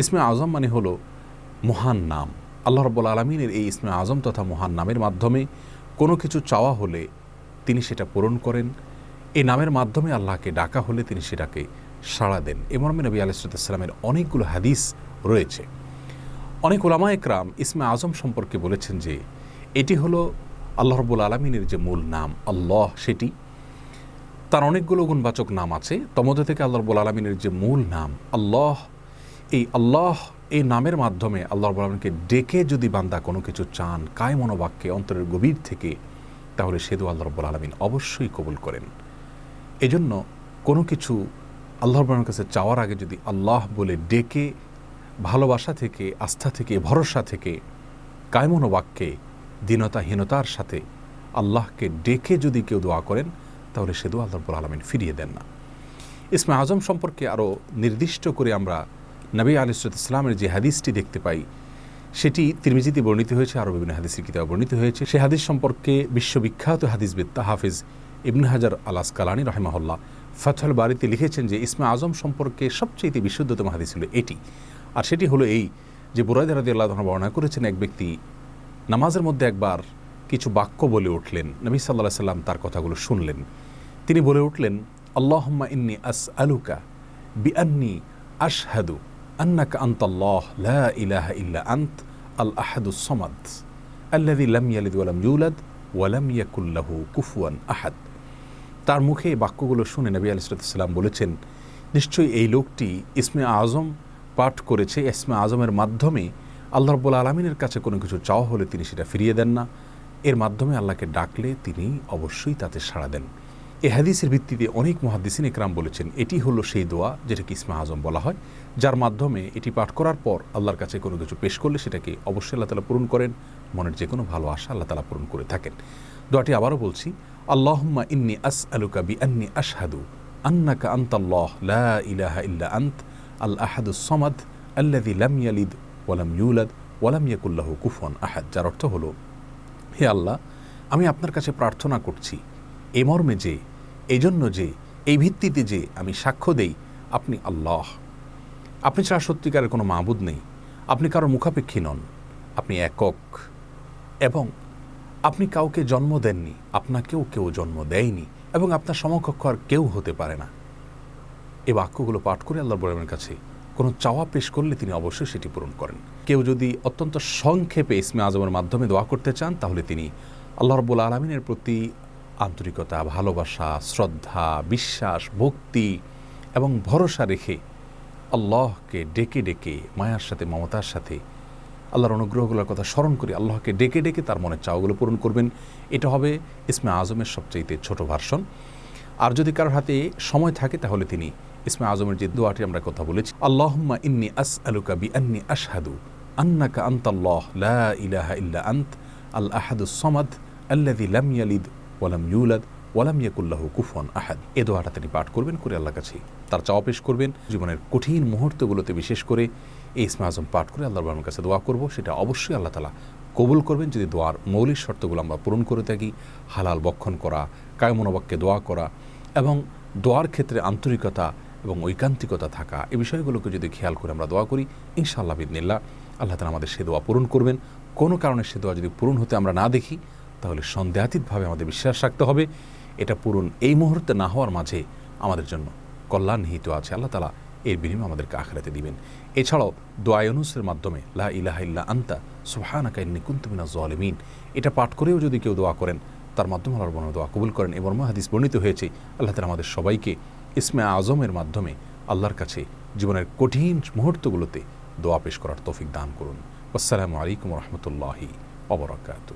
ইসমে আজম মানে হলো মহান নাম। আল্লাহ রব্বুল আলমিনের এই ইসমে আজম তথা মহান নামের মাধ্যমে কোনো কিছু চাওয়া হলে তিনি সেটা পূরণ করেন। এই নামের মাধ্যমে আল্লাহকে ডাকা হলে তিনি সেটাকে সাড়া দেন। এ মর্মে নবী আলাইসালামের অনেকগুলো হাদিস রয়েছে। অনেক ওলামা একরাম ইসমে আজম সম্পর্কে বলেছেন যে, এটি হলো আল্লাহ রব্বুল আলমিনের যে মূল নাম, আল্লাহ সেটি। তার অনেকগুলো গুণবাচক নাম আছে। তমধ্যে থেকে আল্লাহ রব্বুল আলমিনের যে মূল নাম, আল্লাহ এই আল্লাহ এই নামের মাধ্যমে আল্লাহ আলমিনকে ডেকে যদি বান্দা কোনো কিছু চান কায় মনোবাক্যে অন্তরের গভীর থেকে, তাহলে সেদু আল্লাহ রব্বুল আলমিন অবশ্যই কবুল করেন। এজন্য কোনো কিছু আল্লাহ রব্বুল কাছে চাওয়ার আগে যদি আল্লাহ বলে ডেকে, ভালোবাসা থেকে, আস্থা থেকে, ভরসা থেকে, কায়মনোবাক্যে, দীনতাহীনতার সাথে আল্লাহকে ডেকে যদি কেউ দোয়া করেন, তাহলে সে দোয়া আল্লাহ রব্বুল আলমিন ফিরিয়ে দেন না। ইসমে আজম সম্পর্কে আরও নির্দিষ্ট করে আমরা নবী আলিসরত ইসলামের যে হাদিসটি দেখতে পাই, সেটি তিরমিজিতে বর্ণিত হয়েছে আরও বিভিন্ন হাদিসের কিতাবে বর্ণিত হয়েছে। সে হাদিস সম্পর্কে বিশ্ববিখ্যাত হাদিসবিদ হাফিজ ইবন হাজার আলাস কালানি রহমাহল্লা ফথল বাড়িতে লিখেছেন যে, ইসমে আজম সম্পর্কে সবচেয়ে বিশুদ্ধতম হাদিস ছিল এটি। আর সেটি হলো এই যে বুরাইদ রাদি আল্লাহ বর্ণনা করেছেন, এক ব্যক্তি নামাজের মধ্যে একবার কিছু বাক্য বলে উঠলেন, নবী সাল্লাহ সাল্লাম তার কথাগুলো শুনলেন। তিনি বলে উঠলেন, আল্লাহম্মা ইন্নি আস আলুকা বি আন্নি আশহাদু। আন্নাকা আল্লাহ লা ইলাহা ইল্লা আন্ত আল আহাদু সমাদ আল্লাদি লাম ইয়ালিদ ওয়ালাম ইউলাদ ওয়ালাম ইয়াকুল্লাহু কুফুয়ান আহাদ তার মুখে এই বাক্যগুলো শুনে নবী আলিসাল্লাম বলেছেন, নিশ্চয়ই এই লোকটি ইসমে আজম পাঠ করেছে। ইসমে আজমের মাধ্যমে আল্লাহ রব্বুল আলমিনের কাছে কোনো কিছু চাওয়া হলে তিনি সেটা ফিরিয়ে দেন না। এর মাধ্যমে আল্লাহকে ডাকলে তিনি অবশ্যই তাতে সাড়া দেন। এ হাদিসের ভিত্তিতে অনেক মহাদিসিন একরাম বলেছেন, এটি হলো সেই দোয়া যেটাকে ইসমা আজম বলা হয়, যার মাধ্যমে এটি পাঠ করার পর আল্লাহর কাছে কোনো কিছু পেশ করলে সেটাকে অবশ্যই আল্লাহ তালা পূরণ করেন, মনের যে কোনো ভালো আশা আল্লাহ তালা পূরণ করে থাকেন। দোয়াটি আবারও বলছি, আল্লাহম্মা ইন্নি আস আলুকা বি আন্নি আশহাদু, আন্নাকা আন্তাল্লাহ লা ইলাহা ইল্লা আন্ত, আল আহাদু সমাদ আল্লাদি লাম ইয়ালিদ ওয়ালাম ইউলাদ ওয়ালাম ইয়াকুল্লাহু কুফন আহাদ, যার অর্থ হলো, হে আল্লাহ, আমি আপনার কাছে প্রার্থনা করছি এ মর্মে যে এই জন্য যে, এই ভিত্তিতে যে আমি সাক্ষ্য দেই, আপনি আল্লাহ। আপনি ছাড়া সত্যিকারের কোনো মাহবুদ নেই। আপনি কারোর মুখাপেক্ষী নন। আপনি একক। এবং আপনি কাউকে জন্ম দেননি, আপনাকেও কেউ জন্ম দেয়নি, এবং আপনার সমকক্ষ আর কেউ হতে পারে না। এই বাক্যগুলো পাঠ করে আল্লাহ বরামের কাছে কোনো চাওয়া পেশ করলে তিনি অবশ্যই সেটি পূরণ করেন। কেউ যদি অত্যন্ত সংক্ষেপে ইসমে আজমের মাধ্যমে দোয়া করতে চান, তাহলে তিনি আল্লাহ রব্বুল আলমিনের প্রতি আন্তরিকতা, ভালোবাসা, শ্রদ্ধা, বিশ্বাস, ভক্তি এবং ভরসা রেখে আল্লাহকে ডেকে ডেকে, মায়ার সাথে, মমতার সাথে আল্লাহর অনুগ্রহগুলোর কথা স্মরণ করে আল্লাহকে ডেকে ডেকে তার মনের চাওয়াগুলো পূরণ করবেন। এটা হবে ইসমে আজমের সবচাইতে ছোট ভার্সন। আর যদি কারোর হাতে সময় থাকে তাহলে তিনি ইসমে আজমের যে দোয়াটি আমরা কথা বলেছি, আল্লাহম্মা ইন্নি আস আলুকা বি আন্নি আশহাদু, আন্নাকা আন্তাল্লাহ, লা ইলাহা ইল্লা আন্ত, আল আহাদু সমাদ আল্লাদি লাম ইয়ালিদ ওয়ালাম ইউলাদ, ওয়ালাম ইয়াকুল্লাহু কুফন আহাদ। এ দোয়াটা তিনি পাঠ করবেন, করে আল্লাহ কাছে তার চাওয়া পেশ করবেন। জীবনের কঠিন মুহূর্তগুলোতে বিশেষ করে এই ইসমে আজম পাঠ করে আল্লাহ রহমানের কাছে দোয়া করব। সেটা অবশ্যই আল্লাহ তালা কবুল করবেন। যদি দোয়ার মৌলিক শর্তগুলো আমরা পূরণ করে থাকি, হালাল বক্ষণ করা কায়মনোবাক্যে দোয়া করা এবং দোয়ার ক্ষেত্রে আন্তরিকতা এবং ঐকান্তিকতা থাকা এই বিষয়গুলোকে যদি খেয়াল করে আমরা দোয়া করি, ইনশাআল্লাহ বিদিনিল্লা আল্লাহ তালা আমাদের সে দোয়া পূরণ করবেন। কোনো কারণে সে দোয়া যদি পূরণ হতে আমরা না দেখি তাহলে সন্দেহাতীতভাবে আমাদের বিশ্বাস রাখতে হবে। এটা পূরণ এই মুহূর্তে না হওয়ার মাঝে আমাদের জন্য কল্যাণ নিহিত আছে। আল্লাহ তালা এর বিনিময়ে আমাদেরকে আখড়াতে দিবেন। এছাড়াও দোয়ায়নুসের মাধ্যমে, লা ইলাহা ইল্লা আন্তা সুহানাকা ইন্নি কুন্তুমিনা জলিমিন। এটা পাঠ করেও যদি কেউ দোয়া করেন, তার মাধ্যমে আল্লাহর বর্ণ দোয়া কবুল করেন। এবং হাদিস বর্ণিত হয়েছে, আল্লাহ তালা আমাদের সবাইকে ইসমে আজমের মাধ্যমে আল্লাহর কাছে জীবনের কঠিন মুহূর্তগুলোতে দোয়া পেশ করার তৌফিক দান করুন। আসসালামু আলাইকুম রহমতুল্লাহি অবরাকাতু